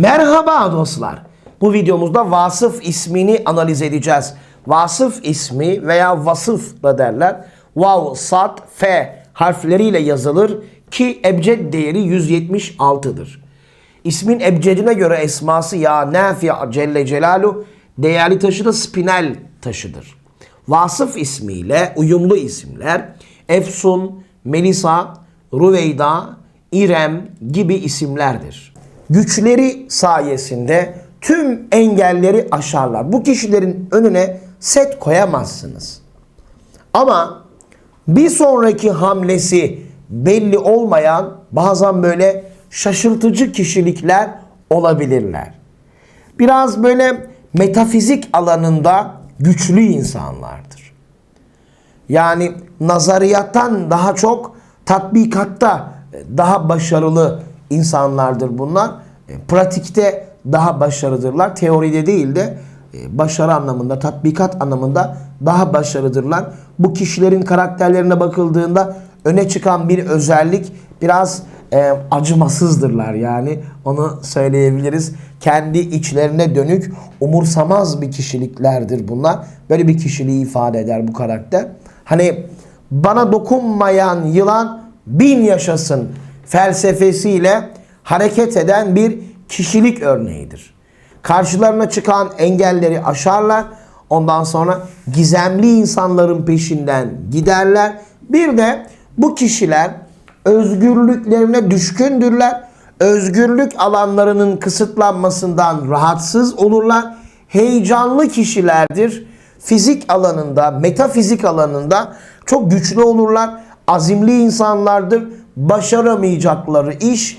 Merhaba dostlar. Bu videomuzda vasıf ismini analiz edeceğiz. Vasıf ismi veya vasıf da derler. Vav, sad, f harfleriyle yazılır ki ebced değeri 176'dır. İsmin ebcedine göre esması ya nafi celle celalu değerli taşı da spinel taşıdır. Vasıf ismiyle uyumlu isimler Efsun, Melisa, Rüveyda, İrem gibi isimlerdir. Güçleri sayesinde tüm engelleri aşarlar. Bu kişilerin önüne set koyamazsınız. Ama bir sonraki hamlesi belli olmayan bazen böyle şaşırtıcı kişilikler olabilirler. Biraz böyle metafizik alanında güçlü insanlardır. Yani nazariyattan daha çok tatbikatta daha başarılı insanlardır bunlar. E, Pratikte daha başarılıdırlar. Teoride değil de e, başarı anlamında, tatbikat anlamında daha başarılıdırlar. Bu kişilerin karakterlerine bakıldığında öne çıkan bir özellik biraz e, acımasızdırlar yani onu söyleyebiliriz. Kendi içlerine dönük umursamaz bir kişiliklerdir bunlar. Böyle bir kişiliği ifade eder bu karakter. Hani bana dokunmayan yılan bin yaşasın felsefesiyle hareket eden bir kişilik örneğidir. Karşılarına çıkan engelleri aşarlar. Ondan sonra gizemli insanların peşinden giderler. Bir de bu kişiler özgürlüklerine düşkündürler. Özgürlük alanlarının kısıtlanmasından rahatsız olurlar. Heyecanlı kişilerdir. Fizik alanında, metafizik alanında çok güçlü olurlar. Azimli insanlardır. Başaramayacakları iş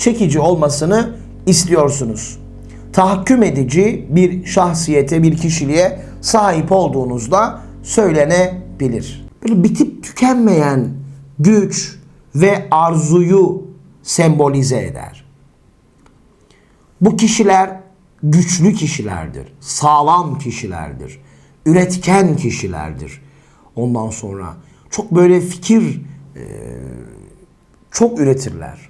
çekici olmasını istiyorsunuz. Tahakküm edici bir şahsiyete, bir kişiliğe sahip olduğunuzda söylenebilir. Böyle bitip tükenmeyen güç ve arzuyu sembolize eder. Bu kişiler güçlü kişilerdir, sağlam kişilerdir, üretken kişilerdir. Ondan sonra çok böyle fikir çok üretirler.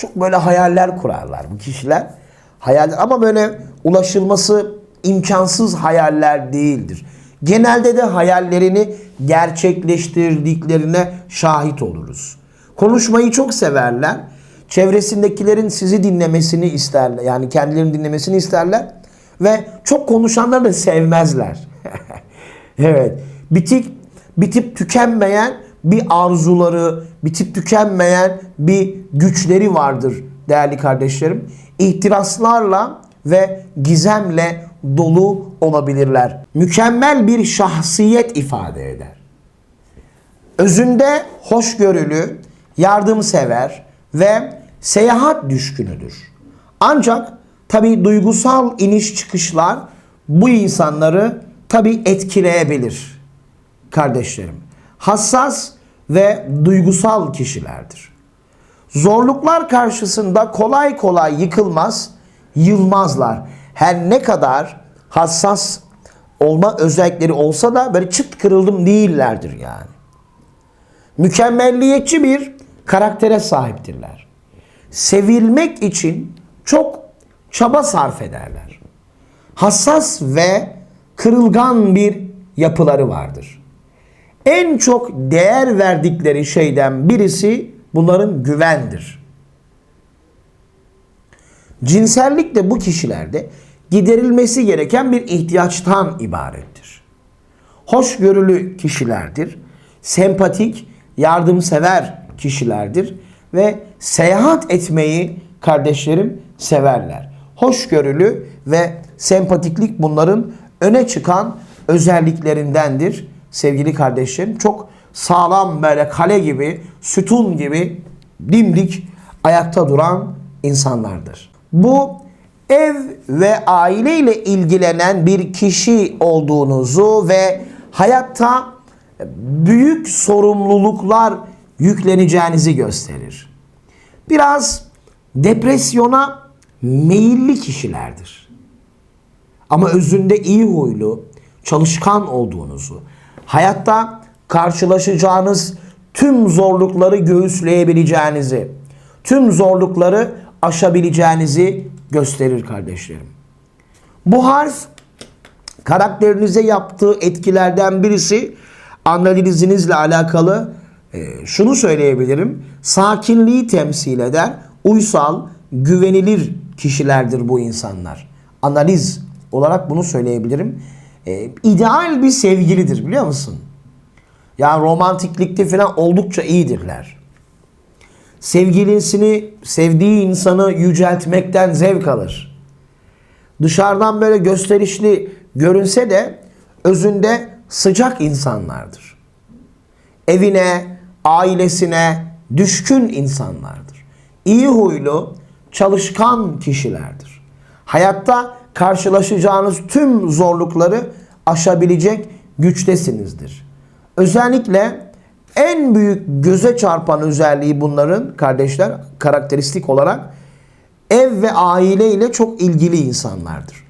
Çok böyle hayaller kurarlar bu kişiler. Hayal ama böyle ulaşılması imkansız hayaller değildir. Genelde de hayallerini gerçekleştirdiklerine şahit oluruz. Konuşmayı çok severler. Çevresindekilerin sizi dinlemesini isterler. Yani kendilerini dinlemesini isterler. Ve çok konuşanları da sevmezler. evet. Bitik, bitip tükenmeyen bir arzuları, bitip tükenmeyen bir güçleri vardır değerli kardeşlerim. ihtiraslarla ve gizemle dolu olabilirler. Mükemmel bir şahsiyet ifade eder. Özünde hoşgörülü, yardımsever ve seyahat düşkünüdür. Ancak tabi duygusal iniş çıkışlar bu insanları tabi etkileyebilir kardeşlerim. Hassas ve duygusal kişilerdir. Zorluklar karşısında kolay kolay yıkılmaz, yılmazlar. Her ne kadar hassas olma özellikleri olsa da böyle çıt kırıldım değillerdir yani. Mükemmelliyetçi bir karaktere sahiptirler. Sevilmek için çok çaba sarf ederler. Hassas ve kırılgan bir yapıları vardır. En çok değer verdikleri şeyden birisi bunların güvendir. Cinsellik de bu kişilerde giderilmesi gereken bir ihtiyaçtan ibarettir. Hoşgörülü kişilerdir, sempatik, yardımsever kişilerdir ve seyahat etmeyi kardeşlerim severler. Hoşgörülü ve sempatiklik bunların öne çıkan özelliklerindendir sevgili kardeşlerim. Çok sağlam böyle kale gibi, sütun gibi dimdik ayakta duran insanlardır. Bu ev ve aile ile ilgilenen bir kişi olduğunuzu ve hayatta büyük sorumluluklar yükleneceğinizi gösterir. Biraz depresyona meyilli kişilerdir. Ama özünde iyi huylu, çalışkan olduğunuzu, hayatta karşılaşacağınız tüm zorlukları göğüsleyebileceğinizi, tüm zorlukları aşabileceğinizi gösterir kardeşlerim. Bu harf karakterinize yaptığı etkilerden birisi analizinizle alakalı e, şunu söyleyebilirim. Sakinliği temsil eder. Uysal, güvenilir kişilerdir bu insanlar. Analiz olarak bunu söyleyebilirim. E, ideal bir sevgilidir biliyor musun? Yani romantiklikte falan oldukça iyidirler. Sevgilisini, sevdiği insanı yüceltmekten zevk alır. Dışarıdan böyle gösterişli görünse de özünde sıcak insanlardır. Evine, ailesine düşkün insanlardır. İyi huylu, çalışkan kişilerdir. Hayatta karşılaşacağınız tüm zorlukları aşabilecek güçtesinizdir. Özellikle en büyük göze çarpan özelliği bunların kardeşler karakteristik olarak ev ve aile ile çok ilgili insanlardır.